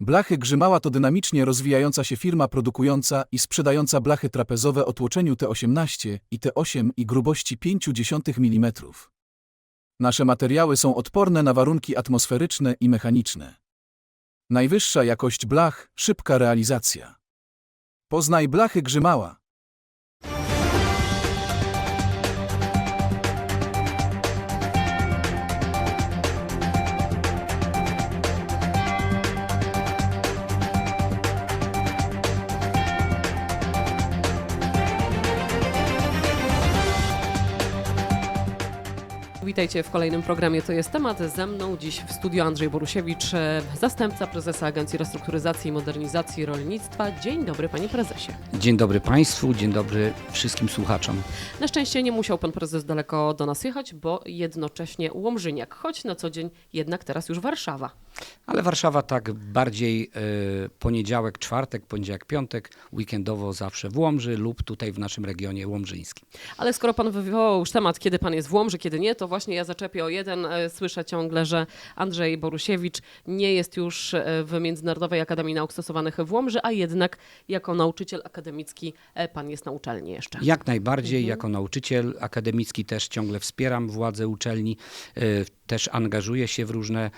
Blachy Grzymała to dynamicznie rozwijająca się firma produkująca i sprzedająca blachy trapezowe o tłoczeniu T18 i T8 i grubości 0,5 mm. Nasze materiały są odporne na warunki atmosferyczne i mechaniczne. Najwyższa jakość blach, szybka realizacja. Poznaj blachy Grzymała. Witajcie w kolejnym programie To jest temat. Ze mną dziś w studiu Andrzej Borusiewicz, e, zastępca prezesa Agencji Restrukturyzacji i Modernizacji Rolnictwa. Dzień dobry, panie prezesie. Dzień dobry Państwu, dzień dobry wszystkim słuchaczom. Na szczęście nie musiał pan prezes daleko do nas jechać, bo jednocześnie Łomżyniak, choć na co dzień jednak teraz już Warszawa. Ale Warszawa tak bardziej e, poniedziałek, czwartek, poniedziałek, piątek, weekendowo zawsze w Łomży lub tutaj w naszym regionie łomżyńskim. Ale skoro pan wywołał już temat, kiedy pan jest w Łomży, kiedy nie, to właśnie ja zaczepię o jeden. E, Słyszę ciągle, że Andrzej Borusiewicz nie jest już e, w Międzynarodowej Akademii Nauk Stosowanych w Łomży, a jednak jako nauczyciel akademicki pan jest na uczelni jeszcze. Jak najbardziej, jako nauczyciel akademicki też ciągle wspieram władze uczelni, też angażuję się w różne,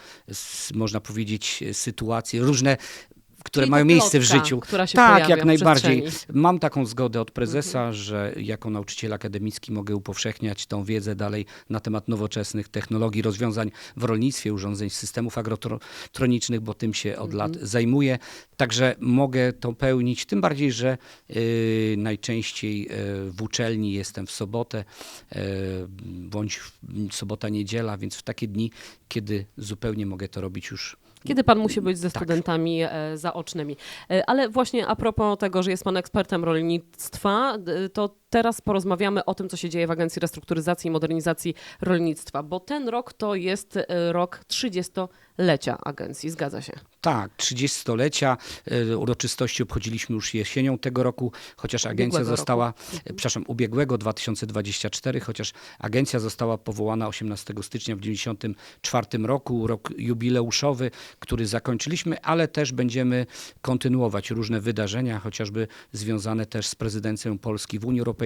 można powiedzieć, sytuacje, różne które Czyli mają miejsce w plotka, życiu. która się tak, jak w najbardziej. Mam taką zgodę od prezesa, że jako nauczyciel akademicki mogę upowszechniać tą wiedzę dalej na temat nowoczesnych technologii, rozwiązań w rolnictwie, urządzeń, systemów agrotronicznych, bo tym się od lat zajmuję. Także mogę to pełnić, tym bardziej, że y, najczęściej y, w uczelni jestem w sobotę, y, bądź w sobota, niedziela, więc w takie dni, kiedy zupełnie mogę to robić już Kiedy pan musi być ze Tak. studentami e, zaocznymi. E, ale właśnie a propos tego, że jest pan ekspertem rolnictwa, d- to teraz porozmawiamy o tym, co się dzieje w Agencji Restrukturyzacji i Modernizacji Rolnictwa, bo ten rok to jest e, rok 30-lecia agencji, zgadza się. Tak, 30-lecia e, uroczystości obchodziliśmy już jesienią tego roku, chociaż agencja Ubiegłego została, roku. e, przepraszam, ubiegłego 2024, chociaż agencja została powołana 18 stycznia w 1994 roku, rok jubileuszowy, który zakończyliśmy, ale też będziemy kontynuować różne wydarzenia, chociażby związane też z prezydencją Polski w Unii Europejskiej,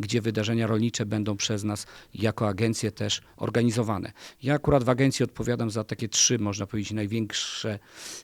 gdzie wydarzenia rolnicze będą przez nas jako agencję też organizowane. Ja akurat w agencji odpowiadam za takie trzy, można powiedzieć, największe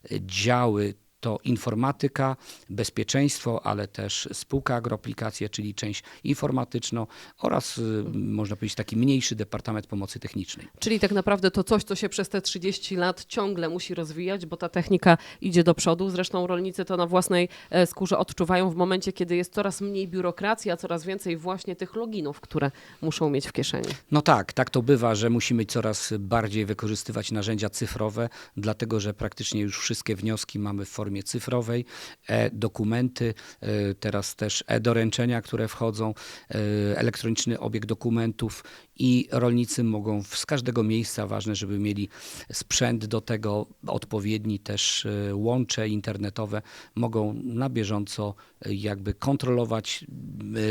e, działy. To informatyka, bezpieczeństwo, ale też spółka agroaplikacje, czyli część informatyczną oraz, y, można powiedzieć, taki mniejszy departament pomocy technicznej. Czyli tak naprawdę to coś, co się przez te 30 lat ciągle musi rozwijać, bo ta technika idzie do przodu. Zresztą rolnicy to na własnej e, skórze odczuwają w momencie, kiedy jest coraz mniej biurokracji, a coraz więcej właśnie tych loginów, które muszą mieć w kieszeni. No tak, tak to bywa, że musimy coraz bardziej wykorzystywać narzędzia cyfrowe, dlatego że praktycznie już wszystkie wnioski mamy w formie cyfrowej, e-dokumenty, e, teraz też e-doręczenia, które wchodzą, e, elektroniczny obieg dokumentów i rolnicy mogą z każdego miejsca, ważne, żeby mieli sprzęt do tego, odpowiedni też e, łącze internetowe, mogą na bieżąco jakby kontrolować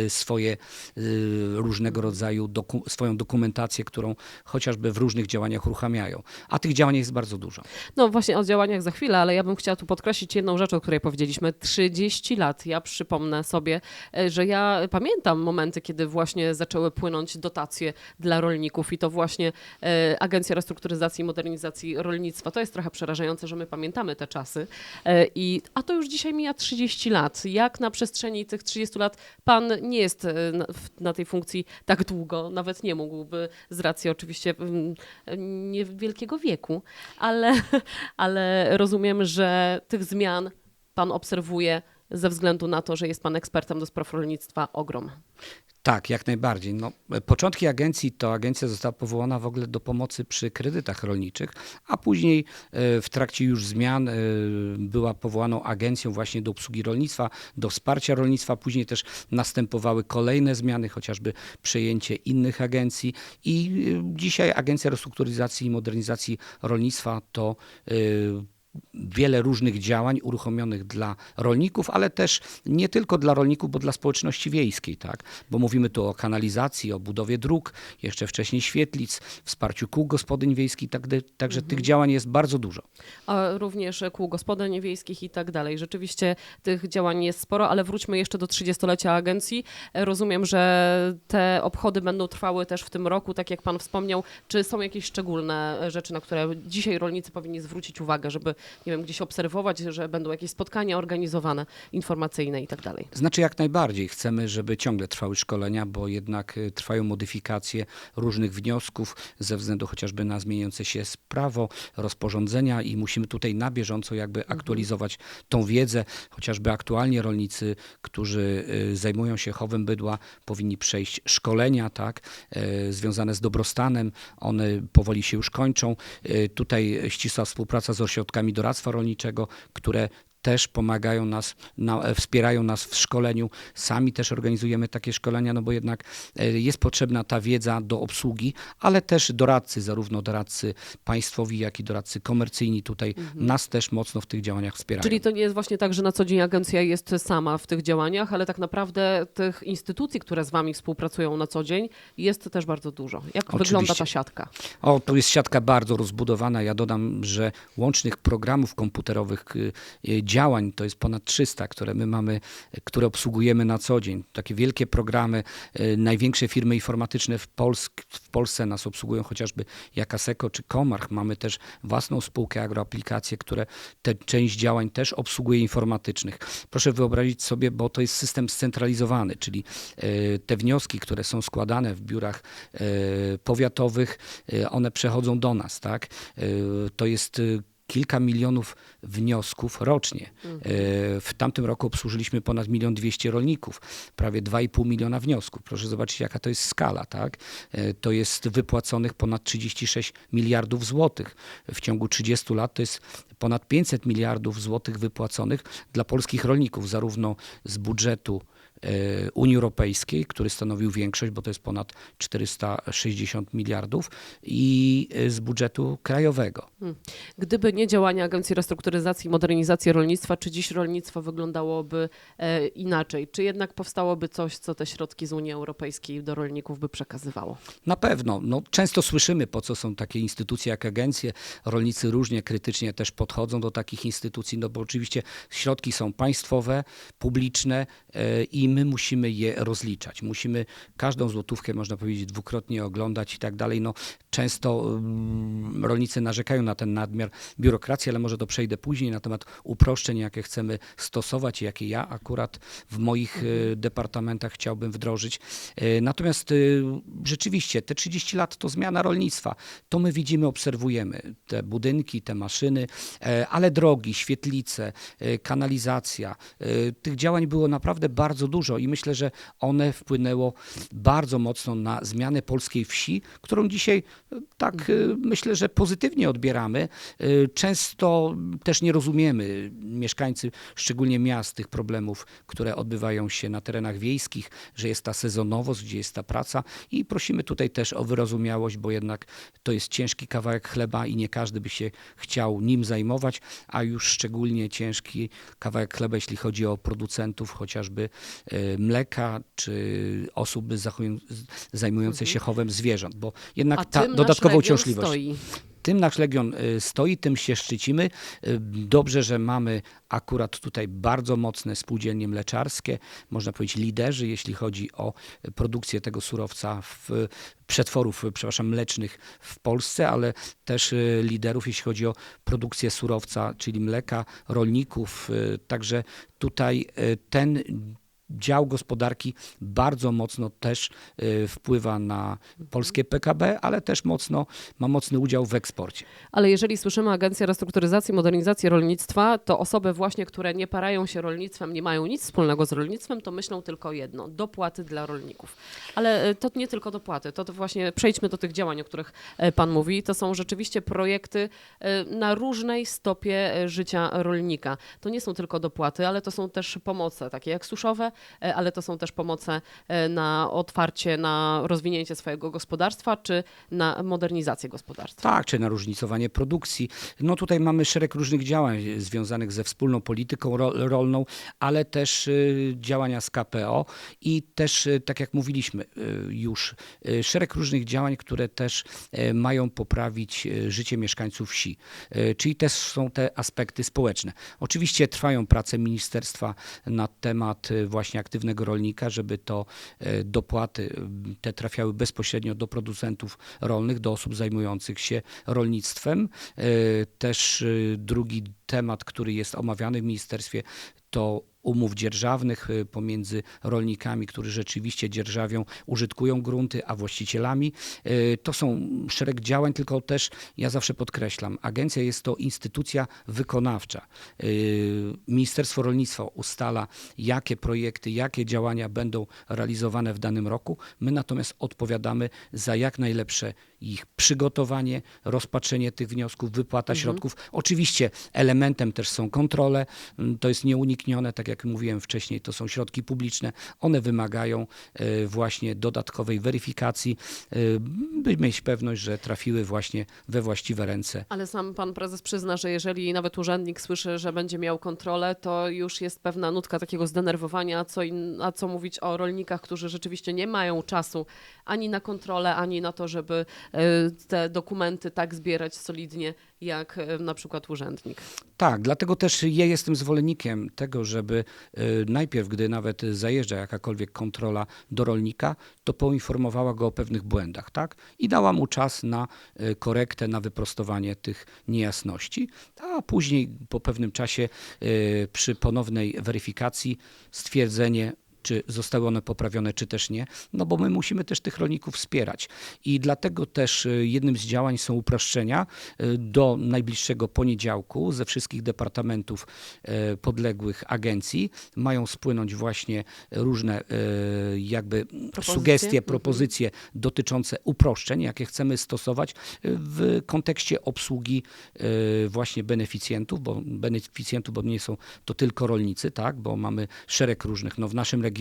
swoje e, różnego rodzaju doku, swoją dokumentację, którą chociażby w różnych działaniach uruchamiają. A tych działań jest bardzo dużo. No właśnie o działaniach za chwilę, ale ja bym chciała tu podkreślić jedną rzecz, o której powiedzieliśmy. 30 lat. Ja przypomnę sobie, e, że ja pamiętam momenty, kiedy właśnie zaczęły płynąć dotacje dla rolników i to właśnie e, Agencja Restrukturyzacji i Modernizacji Rolnictwa. To jest trochę przerażające, że my pamiętamy te czasy. E, I, a to już dzisiaj mija 30 lat. Jak na przestrzeni tych 30 lat pan nie jest e, na, na tej funkcji tak długo, nawet nie mógłby z racji oczywiście mm, niewielkiego wieku, ale, ale rozumiem, że tych zmian pan obserwuje ze względu na to, że jest pan ekspertem do spraw rolnictwa ogrom. Tak, jak najbardziej. No, początki agencji to agencja została powołana w ogóle do pomocy przy kredytach rolniczych, a później e, w trakcie już zmian e, była powołaną agencją właśnie do obsługi rolnictwa, do wsparcia rolnictwa. Później też następowały kolejne zmiany, chociażby przejęcie innych agencji i e, dzisiaj Agencja Restrukturyzacji i Modernizacji Rolnictwa to wiele różnych działań uruchomionych dla rolników, ale też nie tylko dla rolników, bo dla społeczności wiejskiej, tak? Bo mówimy tu o kanalizacji, o budowie dróg, jeszcze wcześniej świetlic, wsparciu kół gospodyń wiejskich, tak, także tych działań jest bardzo dużo. a również kół gospodyń wiejskich i tak dalej. Rzeczywiście tych działań jest sporo, ale wróćmy jeszcze do 30-lecia agencji. Rozumiem, że te obchody będą trwały też w tym roku, tak jak pan wspomniał. Czy są jakieś szczególne rzeczy, na które dzisiaj rolnicy powinni zwrócić uwagę, żeby, nie wiem, gdzieś obserwować, że będą jakieś spotkania organizowane, informacyjne i tak dalej? Znaczy jak najbardziej chcemy, żeby ciągle trwały szkolenia, bo jednak y, trwają modyfikacje różnych wniosków ze względu chociażby na zmieniające się prawo, rozporządzenia i musimy tutaj na bieżąco jakby aktualizować tą wiedzę. Chociażby aktualnie rolnicy, którzy y, zajmują się chowem bydła, powinni przejść szkolenia, tak, y, związane z dobrostanem. One powoli się już kończą. Tutaj ścisła współpraca z ośrodkami doradztwa rolniczego, które też pomagają nas, na, e, wspierają nas w szkoleniu. Sami też organizujemy takie szkolenia, no bo jednak e, jest potrzebna ta wiedza do obsługi, ale też doradcy, zarówno doradcy państwowi, jak i doradcy komercyjni tutaj nas też mocno w tych działaniach wspierają. Czyli to nie jest właśnie tak, że na co dzień agencja jest sama w tych działaniach, ale tak naprawdę tych instytucji, które z wami współpracują na co dzień, jest też bardzo dużo. Jak Oczywiście. wygląda ta siatka? O, to jest siatka bardzo rozbudowana. Ja dodam, że łącznych programów komputerowych, y, działań to jest ponad 300, które my mamy, y, które obsługujemy na co dzień. Takie wielkie programy, y, największe firmy informatyczne w, Polsk, w Polsce nas obsługują, chociażby Jakaseko czy Komarch. Mamy też własną spółkę agroaplikacje, które tę część działań też obsługuje informatycznych. Proszę wyobrazić sobie, bo to jest system scentralizowany, czyli y, te wnioski, które są składane w biurach powiatowych, one przechodzą do nas, tak? To jest kilka milionów wniosków rocznie. Y, W tamtym roku obsłużyliśmy ponad milion dwieście rolników, prawie 2,5 miliona wniosków. Proszę zobaczyć, jaka to jest skala, tak? Y, To jest wypłaconych ponad 36 miliardów złotych. W ciągu 30 lat to jest ponad 500 miliardów złotych wypłaconych dla polskich rolników, zarówno z budżetu e, Unii Europejskiej, który stanowił większość, bo to jest ponad 460 miliardów, i e, z budżetu krajowego. Gdyby nie działania Agencji Restrukturyzacji i Modernizacji Rolnictwa, czy dziś rolnictwo wyglądałoby e, inaczej? Czy jednak powstałoby coś, co te środki z Unii Europejskiej do rolników by przekazywało? Na pewno. No, często słyszymy, po co są takie instytucje jak agencje. Rolnicy różnie krytycznie też podchodzą do takich instytucji, no bo oczywiście środki są państwowe, publiczne e, my musimy je rozliczać. Musimy każdą złotówkę, można powiedzieć, dwukrotnie oglądać i tak dalej. No, często mm, rolnicy narzekają na ten nadmiar biurokracji, ale może to przejdę później na temat uproszczeń, jakie chcemy stosować jakie ja akurat w moich e, departamentach chciałbym wdrożyć. E, Natomiast e, rzeczywiście te 30 lat to zmiana rolnictwa. To my widzimy, obserwujemy te budynki, te maszyny, ale drogi, świetlice, kanalizacja. Tych działań było naprawdę bardzo dużo i myślę, że one wpłynęło bardzo mocno na zmianę polskiej wsi, którą dzisiaj e, tak e, myślę, że pozytywnie odbieramy. E, Często też nie rozumiemy mieszkańcy, szczególnie miast, tych problemów, które odbywają się na terenach wiejskich, że jest ta sezonowość, gdzie jest ta praca i prosimy tutaj też o wyrozumiałość, bo jednak to jest ciężki kawałek chleba i nie każdy by się chciał nim zajmować, a już szczególnie ciężki kawałek chleba, jeśli chodzi o producentów chociażby mleka, czy osób zajmujące się chowem zwierząt, bo jednak ta dodatkowa uciążliwość. stoi. Tym nasz Legion y, stoi, tym się szczycimy. Y, Dobrze, że mamy akurat tutaj bardzo mocne spółdzielnie mleczarskie, można powiedzieć liderzy, jeśli chodzi o produkcję tego surowca w przetworów, przepraszam, mlecznych w Polsce, ale też y, liderów, jeśli chodzi o produkcję surowca, czyli mleka, rolników. Y, Także tutaj y, ten dział gospodarki bardzo mocno też y, wpływa na polskie PKB, ale też mocno ma mocny udział w eksporcie. Ale jeżeli słyszymy Agencja Restrukturyzacji i Modernizacji Rolnictwa, to osoby właśnie, które nie parają się rolnictwem, nie mają nic wspólnego z rolnictwem, to myślą tylko jedno, dopłaty dla rolników. Ale e, to nie tylko dopłaty, to, to właśnie przejdźmy do tych działań, o których e, Pan mówi. To są rzeczywiście projekty na różnej stopie życia rolnika. To nie są tylko dopłaty, ale to są też pomoce, takie jak suszowe, ale to są też pomoce e, na otwarcie, na rozwinięcie swojego gospodarstwa, czy na modernizację gospodarstwa. Tak, czy na różnicowanie produkcji. No tutaj mamy szereg różnych działań związanych ze wspólną polityką ro- rolną, ale też y, działania z KPO i też, tak jak mówiliśmy już, szereg różnych działań, które też mają poprawić życie mieszkańców wsi. Czyli też są te aspekty społeczne. Oczywiście trwają prace ministerstwa na temat y, właśnie aktywnego rolnika, żeby to y, dopłaty te trafiały bezpośrednio do producentów rolnych, do osób zajmujących się rolnictwem. Y, Też y, drugi temat, który jest omawiany w ministerstwie, to umów dzierżawnych y, pomiędzy rolnikami, którzy rzeczywiście dzierżawią, użytkują grunty, a właścicielami. Y, To są szereg działań, tylko też ja zawsze podkreślam, agencja jest to instytucja wykonawcza. Y, Ministerstwo Rolnictwa ustala, jakie projekty, jakie działania będą realizowane w danym roku. My natomiast odpowiadamy za jak najlepsze ich przygotowanie, rozpatrzenie tych wniosków, wypłata środków. Oczywiście elementem też są kontrole, Mm, to jest nieuniknione, tak jak mówiłem wcześniej, to są środki publiczne, one wymagają e, właśnie dodatkowej weryfikacji, e, by mieć pewność, że trafiły właśnie we właściwe ręce. Ale sam pan prezes przyzna, że jeżeli nawet urzędnik słyszy, że będzie miał kontrolę, to już jest pewna nutka takiego zdenerwowania, co in, a co mówić o rolnikach, którzy rzeczywiście nie mają czasu ani na kontrolę, ani na to, żeby e, te dokumenty tak zbierać solidnie, jak na przykład urzędnik. Tak, dlatego też ja jestem zwolennikiem tego, żeby najpierw, gdy nawet zajeżdża jakakolwiek kontrola do rolnika, to poinformowała go o pewnych błędach, tak? I dała mu czas na e, korektę, na wyprostowanie tych niejasności, a później po pewnym czasie e, przy ponownej weryfikacji stwierdzenie czy zostały one poprawione, czy też nie, no bo my musimy też tych rolników wspierać. I dlatego też y, jednym z działań są uproszczenia. Y, Do najbliższego poniedziałku ze wszystkich departamentów y, podległych agencji mają spłynąć właśnie różne jakby sugestie, Mhm. propozycje dotyczące uproszczeń, jakie chcemy stosować w kontekście obsługi właśnie beneficjentów, bo beneficjentów, bo nie są to tylko rolnicy, tak, bo mamy szereg różnych, no w naszym regionie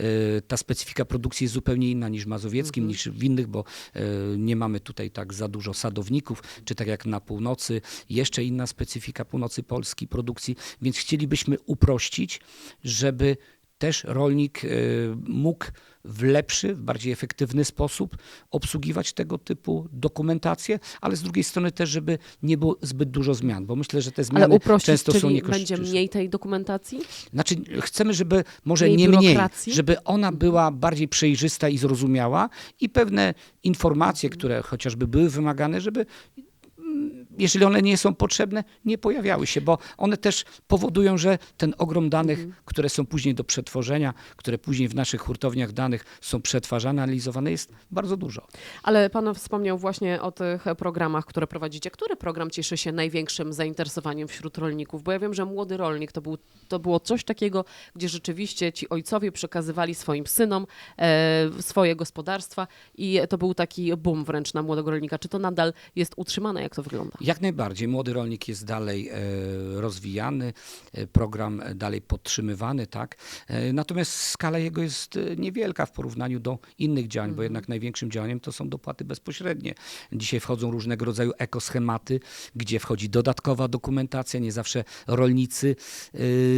y, ta specyfika produkcji jest zupełnie inna niż w mazowieckim, niż w innych, bo y, nie mamy tutaj tak za dużo sadowników, czy tak jak na północy, jeszcze inna specyfika północy Polski produkcji, więc chcielibyśmy uprościć, żeby też rolnik y, mógł w lepszy, w bardziej efektywny sposób obsługiwać tego typu dokumentację, ale z drugiej strony też, żeby nie było zbyt dużo zmian, bo myślę, że te Ale zmiany uprościć, często są czyli niekorzystne. będzie mniej tej dokumentacji? Znaczy, chcemy, żeby może Mniej nie mniej, żeby ona była bardziej przejrzysta i zrozumiała i pewne informacje, które chociażby były wymagane, żeby jeżeli one nie są potrzebne, nie pojawiały się, bo one też powodują, że ten ogrom danych, które są później do przetworzenia, które później w naszych hurtowniach danych są przetwarzane, analizowane, jest bardzo dużo. Ale pan wspomniał właśnie o tych programach, które prowadzicie. Który program cieszy się największym zainteresowaniem wśród rolników? Bo ja wiem, że młody rolnik to, był, to było coś takiego, gdzie rzeczywiście ci ojcowie przekazywali swoim synom e, swoje gospodarstwa i to był taki boom wręcz na młodego rolnika. Czy to nadal jest utrzymane? Jak to wygląda? Jak najbardziej. Młody rolnik jest dalej e, rozwijany, e, program dalej podtrzymywany, tak. E, natomiast skala jego jest niewielka w porównaniu do innych działań, bo jednak największym działaniem to są dopłaty bezpośrednie. Dzisiaj wchodzą różnego rodzaju ekoschematy, gdzie wchodzi dodatkowa dokumentacja. Nie zawsze rolnicy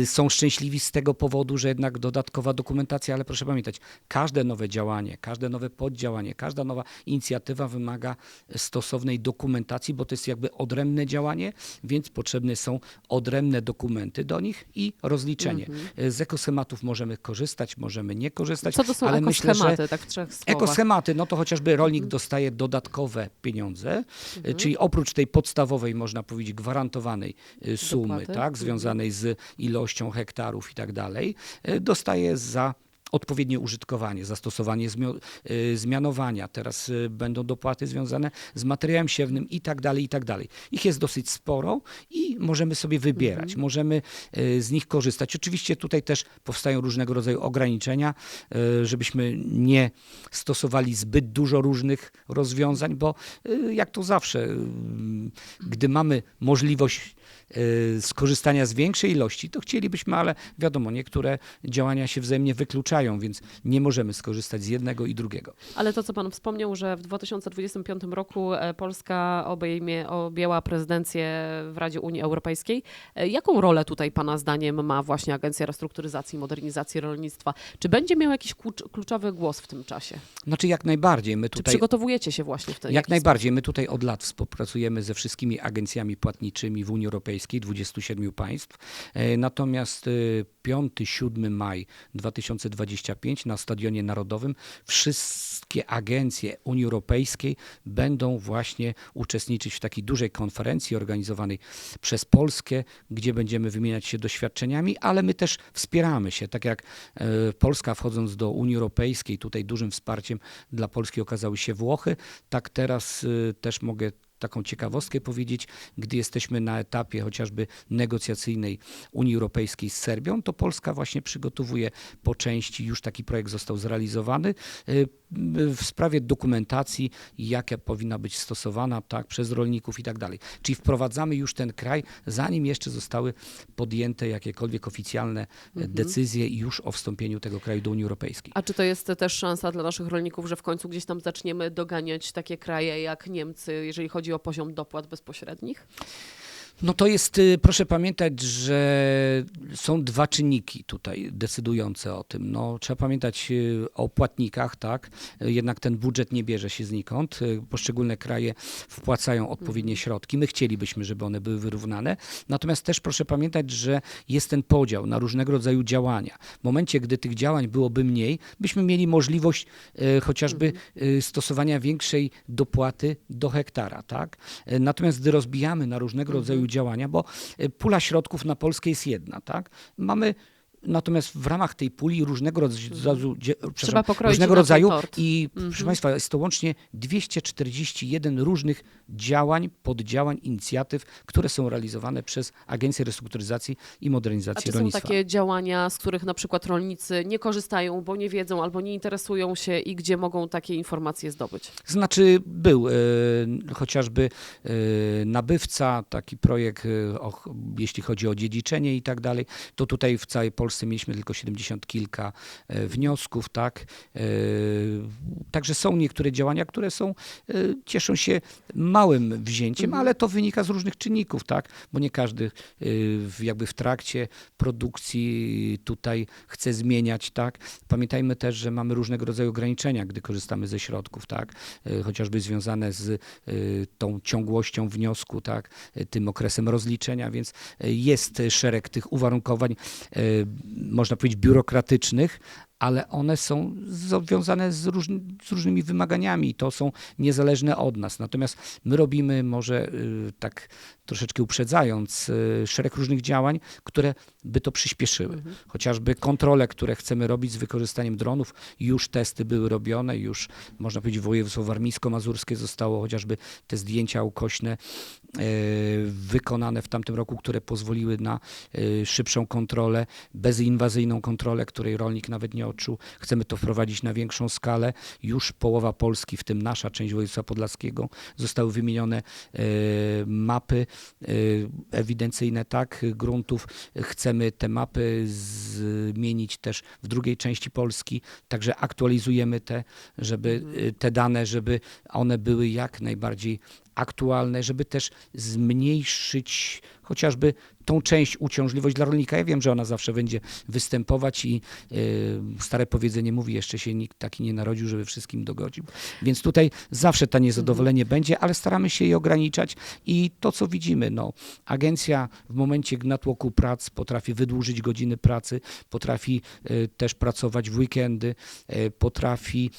są szczęśliwi z tego powodu, że jednak dodatkowa dokumentacja, ale proszę pamiętać, każde nowe działanie, każde nowe poddziałanie, każda nowa inicjatywa wymaga stosownej dokumentacji, bo to jest jakby odrębne działanie, więc potrzebne są odrębne dokumenty do nich i rozliczenie. Z ekoschematów możemy korzystać, możemy nie korzystać, Co to są ale myślę, że ekoschematy, tak w trzech słowach? Ekoschematy, no to chociażby rolnik Mhm. dostaje dodatkowe pieniądze, y, czyli oprócz tej podstawowej, można powiedzieć, gwarantowanej y, sumy, Dopłaty. tak, Mhm. związanej z ilością hektarów i tak dalej, dostaje za odpowiednie użytkowanie, zastosowanie y, zmianowania. Teraz y, będą dopłaty związane z materiałem siewnym i tak dalej, i tak dalej. Ich jest dosyć sporo i możemy sobie wybierać, możemy y, z nich korzystać. Oczywiście tutaj też powstają różnego rodzaju ograniczenia, żebyśmy nie stosowali zbyt dużo różnych rozwiązań, bo jak to zawsze, gdy mamy możliwość skorzystania z większej ilości, to chcielibyśmy, ale wiadomo, niektóre działania się wzajemnie wykluczają, więc nie możemy skorzystać z jednego i drugiego. Ale to, co pan wspomniał, że w 2025 roku e, Polska obejmie, objęła prezydencję w Radzie Unii Europejskiej. E, Jaką rolę tutaj pana zdaniem ma właśnie Agencja Restrukturyzacji i Modernizacji Rolnictwa? Czy będzie miał jakiś klucz, kluczowy głos w tym czasie? Znaczy jak najbardziej. My Czy tutaj przygotowujecie się właśnie w ten Jak najbardziej. My tutaj od lat współpracujemy ze wszystkimi agencjami płatniczymi w Unii Europejskiej, 27 państw. E, Natomiast 5-7 maj 2025 na Stadionie Narodowym wszystkie agencje Unii Europejskiej będą właśnie uczestniczyć w takiej dużej konferencji organizowanej przez Polskę, gdzie będziemy wymieniać się doświadczeniami, ale my też wspieramy się. Tak jak e, Polska wchodząc do Unii Europejskiej, tutaj dużym wsparciem dla Polski okazały się Włochy, tak teraz y, też mogę taką ciekawostkę powiedzieć, gdy jesteśmy na etapie chociażby negocjacyjnej Unii Europejskiej z Serbią, to Polska właśnie przygotowuje po części, już taki projekt został zrealizowany, y, w sprawie dokumentacji, jaka powinna być stosowana tak, przez rolników i tak dalej. Czyli wprowadzamy już ten kraj, zanim jeszcze zostały podjęte jakiekolwiek oficjalne e, decyzje już o wstąpieniu tego kraju do Unii Europejskiej. A czy to jest też szansa dla naszych rolników, że w końcu gdzieś tam zaczniemy doganiać takie kraje jak Niemcy, jeżeli chodzi o poziom dopłat bezpośrednich? No to jest, y, proszę pamiętać, że są dwa czynniki tutaj decydujące o tym. No, trzeba pamiętać y, o płatnikach, tak? Jednak ten budżet nie bierze się znikąd. Y, Poszczególne kraje wpłacają odpowiednie środki. My chcielibyśmy, żeby one były wyrównane. Natomiast też proszę pamiętać, że jest ten podział na różnego rodzaju działania. W momencie, gdy tych działań byłoby mniej, byśmy mieli możliwość chociażby y, stosowania większej dopłaty do hektara, tak? Natomiast gdy rozbijamy na różnego rodzaju działania, bo y, pula środków na Polskę jest jedna, tak? Mamy Natomiast w ramach tej puli różnego rodzaju, dzie- przepraszam, pokroić różnego rodzaju tort. i Mhm. proszę Państwa, jest to łącznie 241 różnych działań, poddziałań, inicjatyw, które są realizowane przez Agencję Restrukturyzacji i A Modernizacji czy są Rolnictwa. takie działania, z których na przykład rolnicy nie korzystają, bo nie wiedzą albo nie interesują się i gdzie mogą takie informacje zdobyć? Znaczy był e, chociażby e, nabywca, taki projekt, e, o, jeśli chodzi o dziedziczenie i tak dalej, to tutaj w całej Polsce mieliśmy tylko 70 kilka e, wniosków, tak. E, także są niektóre działania, które są, e, cieszą się małym wzięciem, ale to wynika z różnych czynników, tak, bo nie każdy jakby w trakcie produkcji tutaj chce zmieniać, tak. Pamiętajmy też, że mamy różnego rodzaju ograniczenia, gdy korzystamy ze środków, tak, chociażby związane z tą ciągłością wniosku, tak, tym okresem rozliczenia, więc jest szereg tych uwarunkowań, można powiedzieć, biurokratycznych, ale one są związane z, różny, z różnymi wymaganiami i to są niezależne od nas. Natomiast my robimy, może y, tak troszeczkę uprzedzając, y, szereg różnych działań, które by to przyspieszyły. Chociażby kontrole, które chcemy robić z wykorzystaniem dronów, już testy były robione, już można powiedzieć województwo warmińsko-mazurskie zostało chociażby te zdjęcia ukośne e, wykonane w tamtym roku, które pozwoliły na e, szybszą kontrolę, bezinwazyjną kontrolę, której rolnik nawet nie odczuł. Chcemy to wprowadzić na większą skalę. Już połowa Polski, w tym nasza część województwa podlaskiego, zostały wymienione e, mapy e, ewidencyjne, tak, gruntów. Chcemy te mapy zmienić też w drugiej części Polski, także aktualizujemy te, żeby e, te dane, żeby one były jak najbardziej aktualne, żeby też zmniejszyć chociażby tą część uciążliwość dla rolnika. Ja wiem, że ona zawsze będzie występować i e, stare powiedzenie mówi, jeszcze się nikt taki nie narodził, żeby wszystkim dogodził. Więc tutaj zawsze ta niezadowolenie będzie, ale staramy się je ograniczać i to, co widzimy, no, agencja w momencie natłoku prac potrafi wydłużyć godziny pracy, potrafi e, też pracować w weekendy, e, potrafi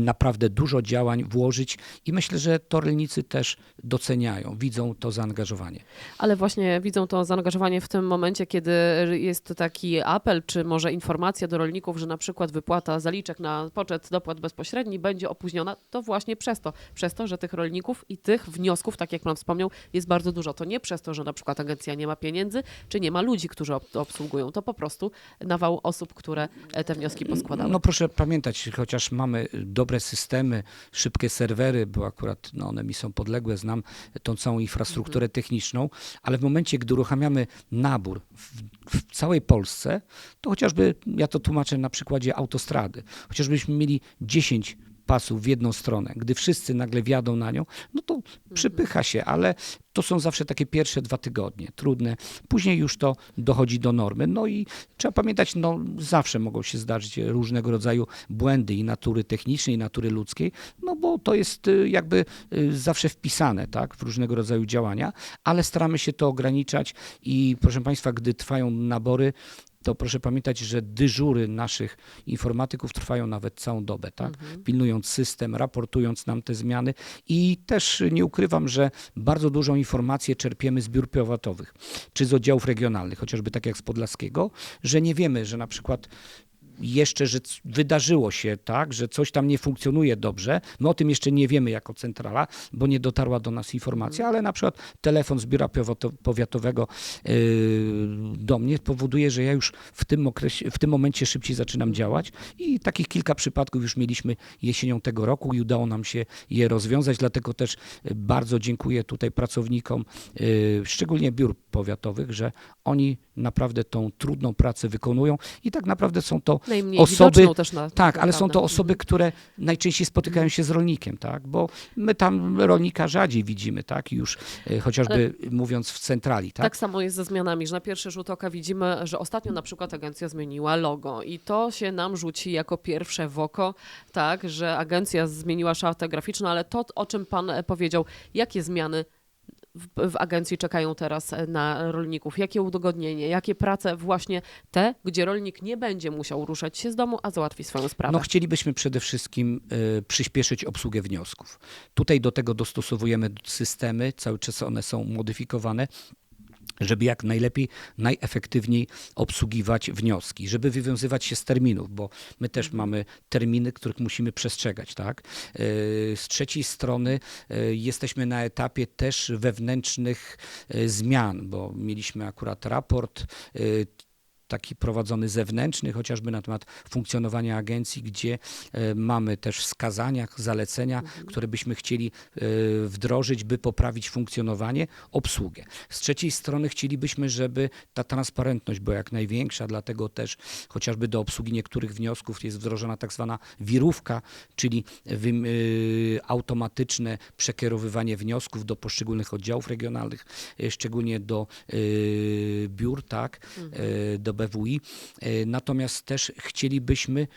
naprawdę dużo działań włożyć i myślę, że to rolnicy też doceniają, widzą to zaangażowanie. Ale właśnie widzą to zaangażowanie w tym momencie, kiedy jest taki apel, czy może informacja do rolników, że na przykład wypłata zaliczek na poczet dopłat bezpośredni będzie opóźniona, to właśnie przez to, przez to, że tych rolników i tych wniosków, tak jak pan wspomniał, jest bardzo dużo. To nie przez to, że na przykład agencja nie ma pieniędzy, czy nie ma ludzi, którzy obsługują. To po prostu nawał osób, które e, te wnioski poskładały. No proszę pamiętać, chociaż mamy dobre systemy, szybkie serwery, bo akurat no, one mi są podległe, znam tą całą infrastrukturę techniczną, ale w momencie, gdy uruchamiamy nabór w, w całej Polsce, to chociażby, ja to tłumaczę na przykładzie autostrady, chociażbyśmy mieli 10 pasów w jedną stronę, gdy wszyscy nagle wjadą na nią, no to przypycha się, ale to są zawsze takie pierwsze dwa tygodnie, trudne. Później już to dochodzi do normy. No i trzeba pamiętać, no zawsze mogą się zdarzyć różnego rodzaju błędy i natury technicznej, i natury ludzkiej, no bo to jest y, jakby y, zawsze wpisane, tak, w różnego rodzaju działania, ale staramy się to ograniczać i proszę Państwa, gdy trwają nabory, to proszę pamiętać, że dyżury naszych informatyków trwają nawet całą dobę, tak? Pilnując system, raportując nam te zmiany i też nie ukrywam, że bardzo dużą informację czerpiemy z biur powiatowych, czy z oddziałów regionalnych, chociażby tak jak z Podlaskiego, że nie wiemy, że na przykład jeszcze, że wydarzyło się tak, że coś tam nie funkcjonuje dobrze. My o tym jeszcze nie wiemy jako centrala, bo nie dotarła do nas informacja, ale na przykład telefon z biura powiato- powiatowego yy, do mnie powoduje, że ja już w tym, okresie, w tym momencie szybciej zaczynam działać. I takich kilka przypadków już mieliśmy jesienią tego roku i udało nam się je rozwiązać, dlatego też y, bardzo dziękuję tutaj pracownikom, yy, szczególnie biur powiatowych, że oni naprawdę tą trudną pracę wykonują. I tak naprawdę są to Najmniej osoby, też na tak, ale są to osoby, które najczęściej spotykają się z rolnikiem, tak? Bo my tam rolnika rzadziej widzimy, tak? Już e, chociażby mówiąc w centrali, tak? Tak samo jest ze zmianami, że na pierwszy rzut oka widzimy, że ostatnio na przykład agencja zmieniła logo i to się nam rzuci jako pierwsze w oko, tak, że agencja zmieniła szatę graficzną, ale to, o czym pan e, powiedział, jakie zmiany w, agencji czekają teraz e, na rolników, jakie udogodnienie, jakie prace właśnie te, gdzie rolnik nie będzie musiał ruszać się z domu, a załatwi swoją sprawę. No chcielibyśmy przede wszystkim e, przyspieszyć obsługę wniosków. Tutaj do tego dostosowujemy systemy, cały czas one są modyfikowane żeby jak najlepiej, najefektywniej obsługiwać wnioski, żeby wywiązywać się z terminów, bo my też mamy terminy, których musimy przestrzegać, tak? Yy, Z trzeciej strony yy, jesteśmy na etapie też wewnętrznych yy, zmian, bo mieliśmy akurat raport taki prowadzony zewnętrzny, chociażby na temat funkcjonowania agencji, gdzie e, mamy też wskazania, zalecenia, które byśmy chcieli e, wdrożyć, by poprawić funkcjonowanie, obsługę. Z trzeciej strony chcielibyśmy, żeby ta transparentność była jak największa, dlatego też chociażby do obsługi niektórych wniosków jest wdrożona tak zwana wirówka, czyli y, automatyczne przekierowywanie wniosków do poszczególnych oddziałów regionalnych, szczególnie do biur, tak, y, do BWI. Y, Natomiast też chcielibyśmy,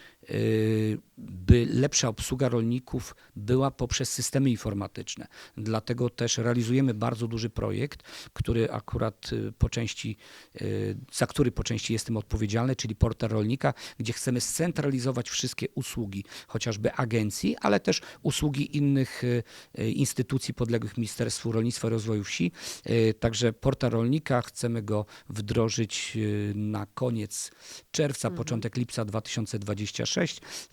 by lepsza obsługa rolników była poprzez systemy informatyczne. Dlatego też realizujemy bardzo duży projekt, który akurat y, po części, y, za który po części jestem odpowiedzialny, czyli portal rolnika, gdzie chcemy scentralizować wszystkie usługi, chociażby agencji, ale też usługi innych y, y, instytucji podległych Ministerstwu Rolnictwa i Rozwoju Wsi. Y, Także portal rolnika chcemy go wdrożyć y, na koniec czerwca, początek lipca 2026.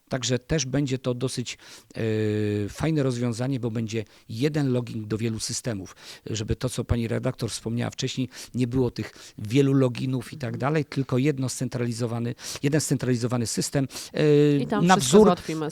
Także też będzie to dosyć y, fajne rozwiązanie, bo będzie jeden login do wielu systemów, żeby to, co pani redaktor wspomniała wcześniej, nie było tych wielu loginów i tak dalej, tylko jedno scentralizowany, jeden scentralizowany system. Y, tam na wzór,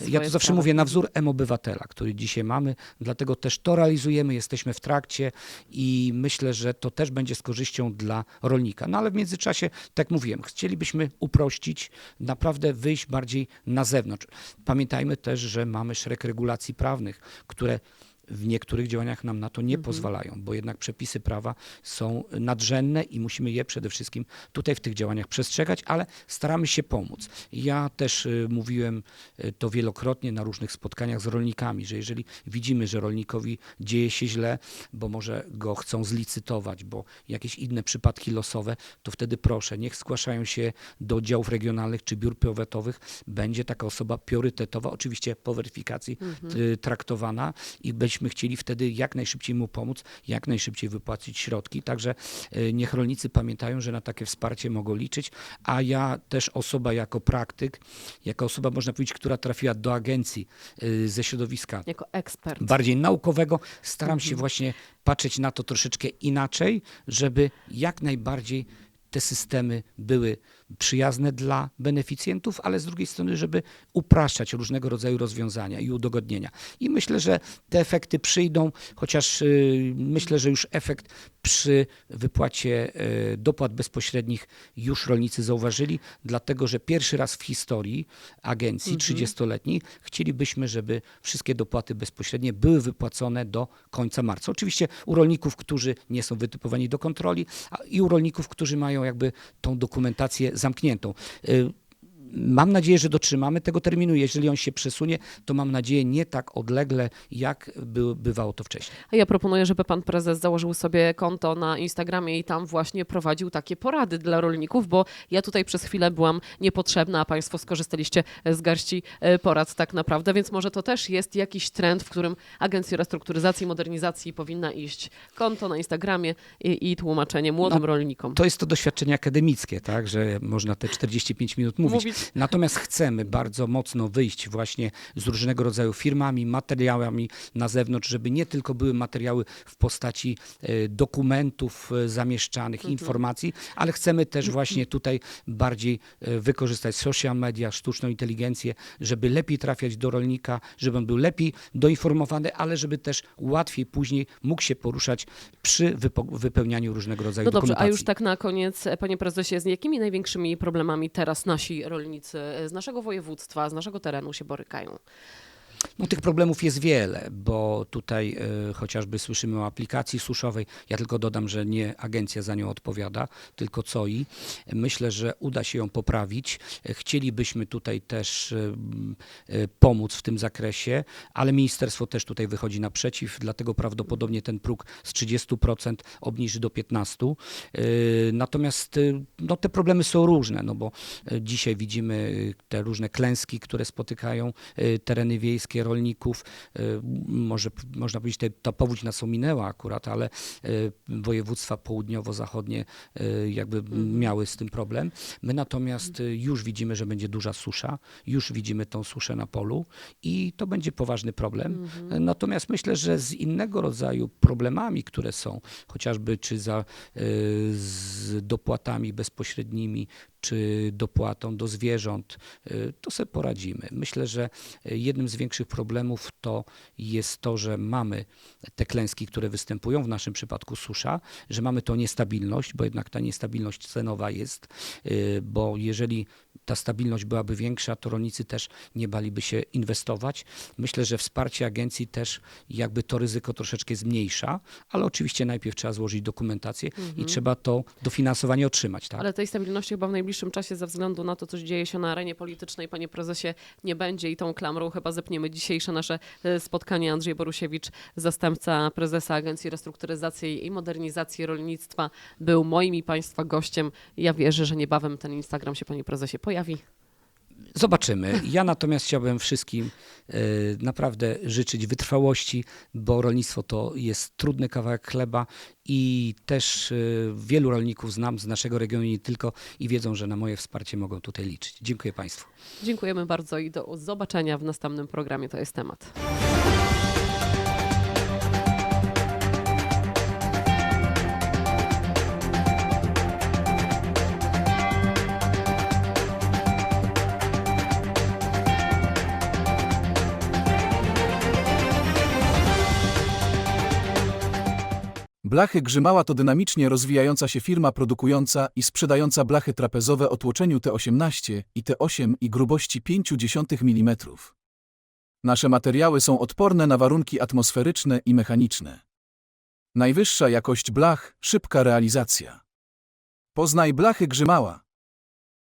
ja to zawsze mówię, na wzór M-Obywatela, który dzisiaj mamy, dlatego też to realizujemy, jesteśmy w trakcie i myślę, że to też będzie z korzyścią dla rolnika. No ale w międzyczasie, tak jak mówiłem, chcielibyśmy uprościć, naprawdę wyjść bardziej na zewnątrz. Pamiętajmy też, że mamy szereg regulacji prawnych, które w niektórych działaniach nam na to nie pozwalają, bo jednak przepisy prawa są nadrzędne i musimy je przede wszystkim tutaj w tych działaniach przestrzegać, ale staramy się pomóc. Ja też y, mówiłem y, to wielokrotnie na różnych spotkaniach z rolnikami, że jeżeli widzimy, że rolnikowi dzieje się źle, bo może go chcą zlicytować, bo jakieś inne przypadki losowe, to wtedy proszę, niech zgłaszają się do oddziałów regionalnych czy biur powiatowych. Będzie taka osoba priorytetowa, oczywiście po weryfikacji y, traktowana i byśmy chcieli wtedy jak najszybciej mu pomóc, jak najszybciej wypłacić środki. Także y, niech rolnicy pamiętają, że na takie wsparcie mogą liczyć, a ja też osoba jako praktyk, jako osoba można powiedzieć, która trafiła do agencji y, ze środowiska Jako ekspert. bardziej naukowego, staram Mhm. się właśnie patrzeć na to troszeczkę inaczej, żeby jak najbardziej te systemy były przyjazne dla beneficjentów, ale z drugiej strony, żeby upraszczać różnego rodzaju rozwiązania i udogodnienia. I myślę, że te efekty przyjdą, chociaż y, myślę, że już efekt przy wypłacie y, dopłat bezpośrednich już rolnicy zauważyli, dlatego że pierwszy raz w historii agencji 30-letniej chcielibyśmy, żeby wszystkie dopłaty bezpośrednie były wypłacone do końca marca. Oczywiście u rolników, którzy nie są wytypowani do kontroli i u rolników, którzy mają jakby tą dokumentację zamkniętą. Mam nadzieję, że dotrzymamy tego terminu. Jeżeli on się przesunie, to mam nadzieję nie tak odlegle, jak by, bywało to wcześniej. A ja proponuję, żeby pan prezes założył sobie konto na Instagramie i tam właśnie prowadził takie porady dla rolników, bo ja tutaj przez chwilę byłam niepotrzebna, a państwo skorzystaliście z garści e, porad tak naprawdę, więc może to też jest jakiś trend, w którym Agencja Restrukturyzacji i Modernizacji powinna iść. Konto na Instagramie i, i tłumaczenie młodym No, rolnikom. To jest to doświadczenie akademickie, tak, że można te 45 minut mówić. Mówić. Natomiast chcemy bardzo mocno wyjść właśnie z różnego rodzaju firmami, materiałami na zewnątrz, żeby nie tylko były materiały w postaci e, dokumentów e, zamieszczanych, informacji, ale chcemy też właśnie tutaj bardziej e, wykorzystać social media, sztuczną inteligencję, żeby lepiej trafiać do rolnika, żeby on był lepiej doinformowany, ale żeby też łatwiej później mógł się poruszać przy wypełnianiu różnego rodzaju No dobrze, a już tak na koniec, panie prezesie, z jakimi największymi problemami teraz nasi rolnicy e, z naszego województwa, z naszego terenu się borykają? No, tych problemów jest wiele, bo tutaj e, chociażby słyszymy o aplikacji suszowej. Ja tylko dodam, że nie agencja za nią odpowiada, tylko COI. Myślę, że uda się ją poprawić. E, Chcielibyśmy tutaj też e, pomóc w tym zakresie, ale ministerstwo też tutaj wychodzi naprzeciw, dlatego prawdopodobnie ten próg z 30% obniży do 15%. E, Natomiast no, te problemy są różne, no bo dzisiaj widzimy te różne klęski, które spotykają tereny wiejskie rolników. E, Może można powiedzieć, te, ta powódź nas ominęła akurat, ale e, województwa południowo-zachodnie e, jakby miały z tym problem. My natomiast już widzimy, że będzie duża susza, już widzimy tą suszę na polu i to będzie poważny problem. E, Natomiast myślę, że z innego rodzaju problemami, które są, chociażby czy za, z dopłatami bezpośrednimi, czy dopłatą do zwierząt, y, to sobie poradzimy. Myślę, że y, jednym z większych problemów to jest to, że mamy te klęski, które występują, w naszym przypadku susza, że mamy tą niestabilność, bo jednak ta niestabilność cenowa jest, y, bo jeżeli ta stabilność byłaby większa, to rolnicy też nie baliby się inwestować. Myślę, że wsparcie agencji też jakby to ryzyko troszeczkę zmniejsza, ale oczywiście najpierw trzeba złożyć dokumentację i trzeba to dofinansowanie otrzymać. Tak? Ale tej stabilności chyba w najbliższym czasie ze względu na to, co dzieje się na arenie politycznej, panie prezesie, nie będzie i tą klamrą chyba zepniemy dzisiejsze nasze e, spotkanie. Andrzej Borusiewicz, zastępca prezesa Agencji Restrukturyzacji i Modernizacji Rolnictwa, był moim i państwa gościem. Ja wierzę, że niebawem ten Instagram się, panie prezesie, pojawi. Zobaczymy. Ja natomiast chciałbym wszystkim e, naprawdę życzyć wytrwałości, bo rolnictwo to jest trudny kawałek chleba i też e, wielu rolników znam z naszego regionu i nie tylko i wiedzą, że na moje wsparcie mogą tutaj liczyć. Dziękuję Państwu. Dziękujemy bardzo i do zobaczenia w następnym programie. To jest temat. Blachy Grzymała to dynamicznie rozwijająca się firma produkująca i sprzedająca blachy trapezowe o tłoczeniu T18 i T8 i grubości 0,5 mm. Nasze materiały są odporne na warunki atmosferyczne i mechaniczne. Najwyższa jakość blach, szybka realizacja. Poznaj blachy Grzymała.